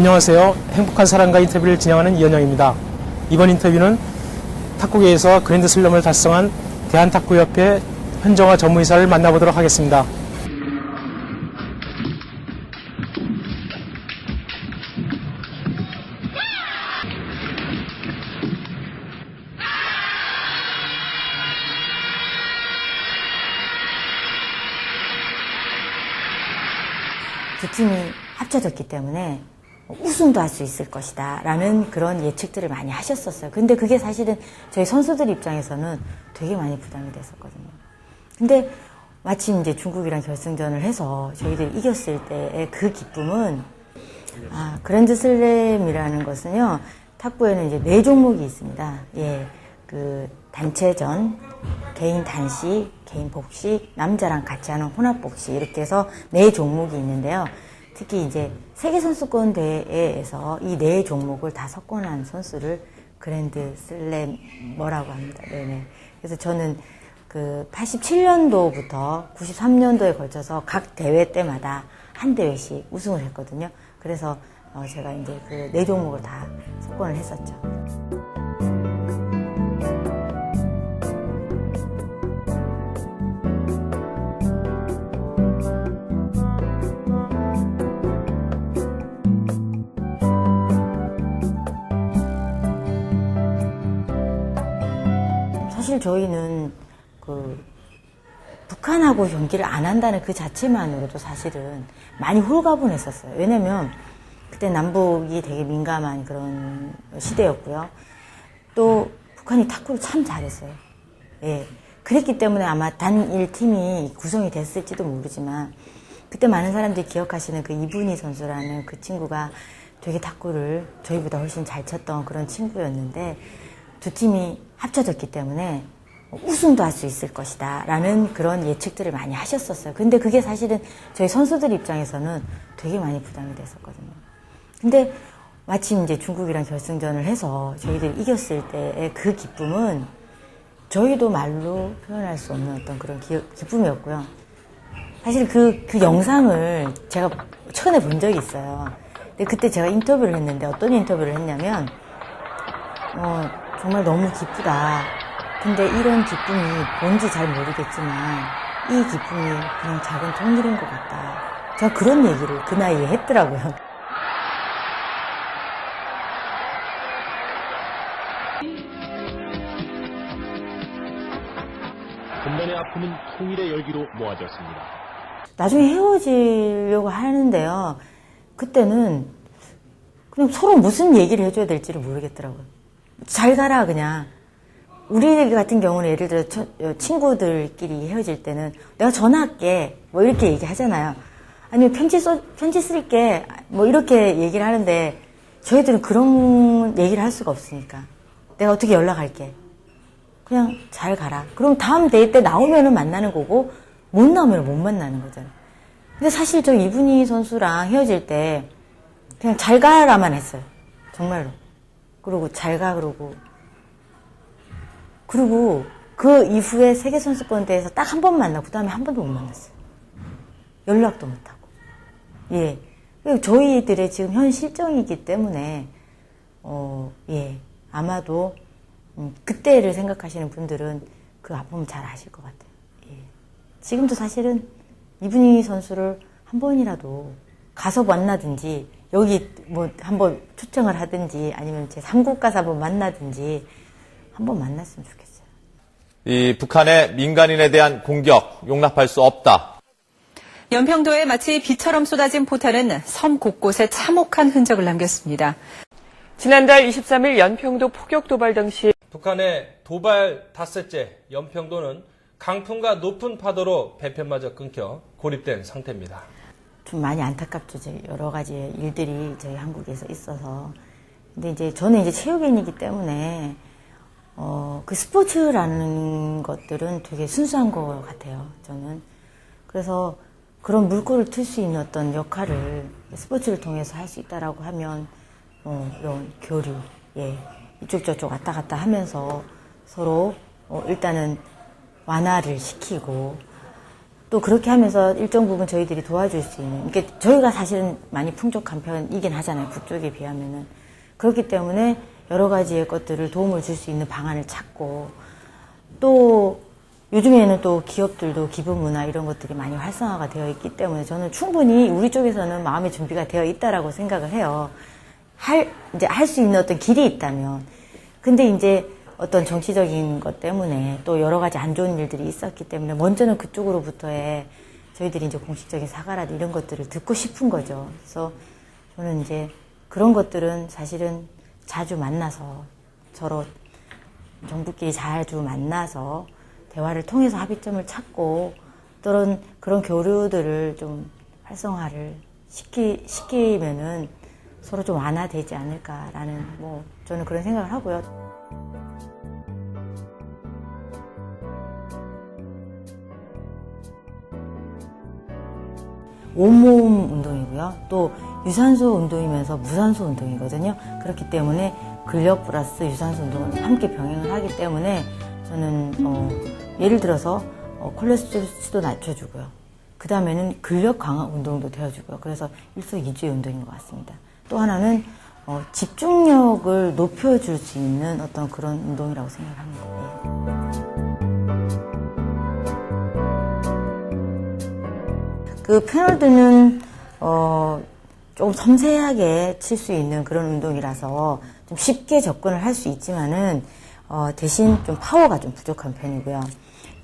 안녕하세요. 행복한 사람과 인터뷰를 진행하는 이현영입니다. 이번 인터뷰는 탁구계에서 그랜드 슬럼을 달성한 대한탁구협회 현정화 전무이사를 만나보도록 하겠습니다. 두 팀이 합쳐졌기 때문에 우승도 할 수 있을 것이다. 라는 그런 예측들을 많이 하셨었어요. 근데 그게 사실은 저희 선수들 입장에서는 되게 많이 부담이 됐었거든요. 근데 마침 이제 중국이랑 결승전을 해서 저희들이 이겼을 때의 그 기쁨은 아, 그랜드 슬램이라는 것은요, 탁구에는 이제 네 종목이 있습니다. 예, 그 단체전, 개인 단식, 개인 복식, 남자랑 같이 하는 혼합 복식 이렇게 해서 네 종목이 있는데요. 특히 이제 세계 선수권 대회에서 이 네 종목을 다 석권한 선수를 그랜드 슬래머라고 합니다. 네네. 그래서 저는 그 87년도부터 93년도에 걸쳐서 각 대회 때마다 한 대회씩 우승을 했거든요. 그래서 어 제가 이제 그 네 종목을 다 석권을 했었죠. 사실 저희는 그 북한하고 경기를 안 한다는 그 자체만으로도 사실은 많이 홀가분했었어요. 왜냐면 그때 남북이 되게 민감한 그런 시대였고요. 또 북한이 탁구를 참 잘했어요. 예. 그랬기 때문에 아마 단일 팀이 구성이 됐을지도 모르지만 그때 많은 사람들이 기억하시는 그 이분희 선수라는 그 친구가 되게 탁구를 저희보다 훨씬 잘 쳤던 그런 친구였는데 두 팀이 합쳐졌기 때문에 우승도 할 수 있을 것이다. 라는 그런 예측들을 많이 하셨었어요. 근데 그게 사실은 저희 선수들 입장에서는 되게 많이 부담이 됐었거든요. 근데 마침 이제 중국이랑 결승전을 해서 저희들이 이겼을 때의 그 기쁨은 저희도 말로 표현할 수 없는 어떤 그런 기, 기쁨이었고요. 사실 그, 그 영상을 제가 최근에 본 적이 있어요. 근데 그때 제가 인터뷰를 했는데 어떤 인터뷰를 했냐면, 어, 정말 너무 기쁘다. 근데 이런 기쁨이 뭔지 잘 모르겠지만, 이 기쁨이 그냥 작은 통일인 것 같다. 제가 그런 얘기를 그 나이에 했더라고요. 분단의 아픔은 통일의 열기로 모아졌습니다. 나중에 헤어지려고 하는데요. 그때는 그냥 서로 무슨 얘기를 해줘야 될지를 모르겠더라고요. 잘 가라, 그냥. 우리 같은 경우는 예를 들어 저- 어, 친구들끼리 헤어질 때는 내가 전화할게. 뭐 이렇게 얘기하잖아요. 아니면 편지 써, 편지 쓸게. 뭐 이렇게 얘기를 하는데 저희들은 그런 얘기를 할 수가 없으니까. 내가 어떻게 연락할게. 그냥 잘 가라. 그럼 다음 데이 때 나오면은 만나는 거고 못 나오면 못 만나는 거잖아요. 근데 사실 저 이분희 선수랑 헤어질 때 그냥 잘 가라만 했어요. 정말로. 그리고 잘 가 그러고 그리고 그 이후에 세계 선수권 대회에서 딱 한 번 만나고 그 다음에 한 번도 못 만났어요. 연락도 못 하고. 예. 저희들의 지금 현 실정이기 때문에 어, 예. 아마도 음, 그때를 생각하시는 분들은 그 아픔을 잘 아실 것 같아요. 예. 지금도 사실은 이분희 선수를 한 번이라도 가서 만나든지 여기 뭐 한번 초청을 하든지 아니면 제 3국 가서 한번 만나든지 한번 만났으면 좋겠어요. 이 북한의 민간인에 대한 공격 용납할 수 없다. 연평도에 마치 비처럼 쏟아진 포탄은 섬 곳곳에 참혹한 흔적을 남겼습니다. 지난달 23일 연평도 포격 도발 당시 북한의 도발 닷새째 연평도는 강풍과 높은 파도로 배편마저 끊겨 고립된 상태입니다. 좀 많이 안타깝죠. 여러 가지 일들이 저희 한국에서 있어서. 근데 이제 저는 이제 체육인이기 때문에 어, 그 스포츠라는 것들은 되게 순수한 것 같아요. 저는. 그래서 그런 물꼬를 틀 수 있는 어떤 역할을 스포츠를 통해서 할 수 있다라고 하면 어, 이런 교류, 예, 이쪽 저쪽 왔다 갔다 하면서 서로 어, 일단은 완화를 시키고 또 그렇게 하면서 일정 부분 저희들이 도와줄 수 있는, 이게 저희가 사실은 많이 풍족한 편이긴 하잖아요. 북쪽에 비하면은. 그렇기 때문에 여러 가지의 것들을 도움을 줄 수 있는 방안을 찾고 또 요즘에는 또 기업들도 기부 문화 이런 것들이 많이 활성화가 되어 있기 때문에 저는 충분히 우리 쪽에서는 마음의 준비가 되어 있다라고 생각을 해요. 할, 이제 할 수 있는 어떤 길이 있다면. 근데 이제 어떤 정치적인 것 때문에 또 여러 가지 안 좋은 일들이 있었기 때문에 먼저는 그쪽으로부터의 저희들이 이제 공식적인 사과라든 이런 것들을 듣고 싶은 거죠. 그래서 저는 이제 그런 것들은 사실은 자주 만나서 서로 정부끼리 자주 만나서 대화를 통해서 합의점을 찾고 그런 그런 교류들을 좀 활성화를 시키 시키면은 서로 좀 완화되지 않을까라는 뭐 저는 그런 생각을 하고요. 온몸 운동이고요. 또 유산소 운동이면서 무산소 운동이거든요. 그렇기 때문에 근력 플러스 유산소 운동을 함께 병행을 하기 때문에 저는 어, 예를 들어서 어, 콜레스테롤 수도 낮춰주고요. 그 다음에는 근력 강화 운동도 되어주고요. 그래서 일석이조의 운동인 것 같습니다. 또 하나는 어, 집중력을 높여줄 수 있는 어떤 그런 운동이라고 생각합니다. 그 패널드는 어, 조금 섬세하게 칠 수 있는 그런 운동이라서 좀 쉽게 접근을 할 수 있지만은 어, 대신 좀 파워가 좀 부족한 편이고요.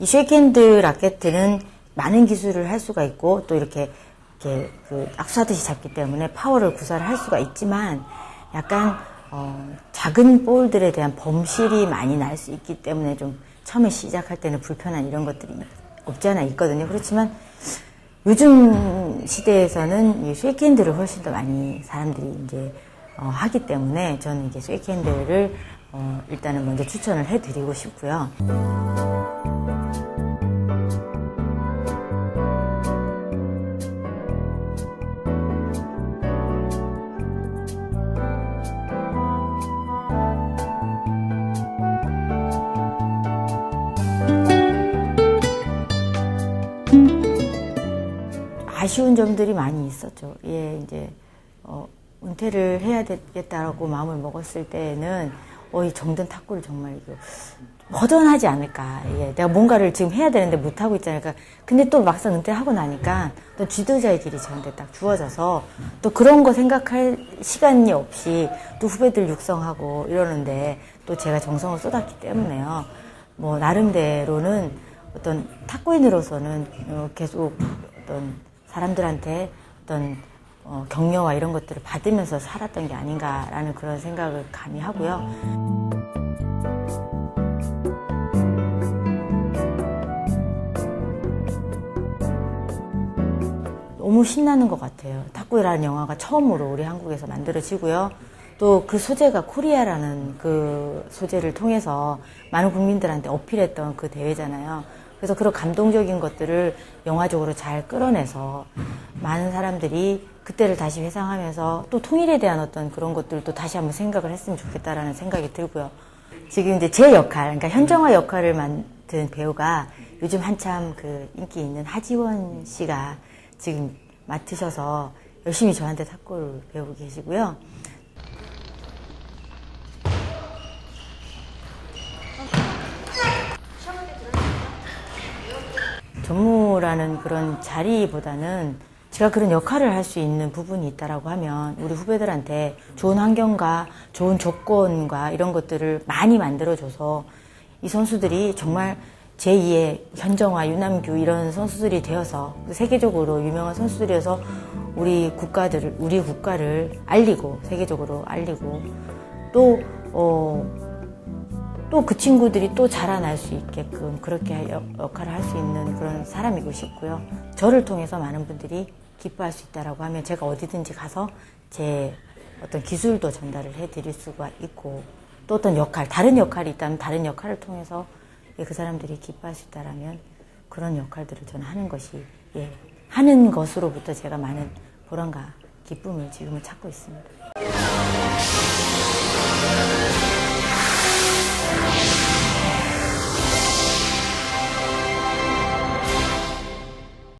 이 쉐이크핸드 라켓들은 많은 기술을 할 수가 있고 또 이렇게 이렇게 그 악수하듯이 잡기 때문에 파워를 구사를 할 수가 있지만 약간 어, 작은 볼들에 대한 범실이 많이 날 수 있기 때문에 좀 처음에 시작할 때는 불편한 이런 것들이 없지 않아 있거든요. 그렇지만 요즘 시대에서는 이 쉐이크핸드를 훨씬 더 많이 사람들이 이제 어, 하기 때문에 저는 이제 쉐이크핸드를 어, 일단은 먼저 추천을 해드리고 싶고요. 아쉬운 점들이 많이 있었죠. 예, 이제, 어, 은퇴를 해야 되겠다라고 마음을 먹었을 때는, 어, 이 정든 탁구를 정말 이거, 허전하지 않을까. 예, 내가 뭔가를 지금 해야 되는데 못 하고 있잖아요. 그러니까 근데 또 막상 은퇴하고 나니까 또 지도자의 길이 저한테 딱 주어져서 또 그런 거 생각할 시간이 없이 또 후배들 육성하고 이러는데 또 제가 정성을 쏟았기 때문에요. 뭐, 나름대로는 어떤 탁구인으로서는 어, 계속 어떤 사람들한테 어떤 어, 격려와 이런 것들을 받으면서 살았던 게 아닌가라는 그런 생각을 감히 하고요. 너무 신나는 것 같아요. 탁구라는 영화가 처음으로 우리 한국에서 만들어지고요. 또 그 소재가 코리아라는 그 소재를 통해서 많은 국민들한테 어필했던 그 대회잖아요. 그래서 그런 감동적인 것들을 영화적으로 잘 끌어내서 많은 사람들이 그때를 다시 회상하면서 또 통일에 대한 어떤 그런 것들도 다시 한번 생각을 했으면 좋겠다라는 생각이 들고요. 지금 이제 제 역할, 그러니까 현정화 역할을 맡은 배우가 요즘 한참 그 인기 있는 하지원 씨가 지금 맡으셔서 열심히 저한테 탁구를 배우고 계시고요. 전무라는 그런 자리보다는 제가 그런 역할을 할 수 있는 부분이 있다라고 하면 우리 후배들한테 좋은 환경과 좋은 조건과 이런 것들을 많이 만들어줘서 이 선수들이 정말 제2의 현정화, 유남규 이런 선수들이 되어서 세계적으로 유명한 선수들이어서 우리 국가들을 우리 국가를 알리고 세계적으로 알리고 또 어, 또 그 친구들이 또 자라날 수 있게끔 그렇게 역- 역할을 할 수 있는 그런 사람이고 싶고요. 저를 통해서 많은 분들이 기뻐할 수 있다라고 하면 제가 어디든지 가서 제 어떤 기술도 전달을 해드릴 수가 있고 또 어떤 역할, 다른 역할이 있다면 다른 역할을 통해서 예, 그 사람들이 기뻐할 수 있다라면 그런 역할들을 저는 하는 것이 예, 하는 것으로부터 제가 많은 보람과 기쁨을 지금은 찾고 있습니다.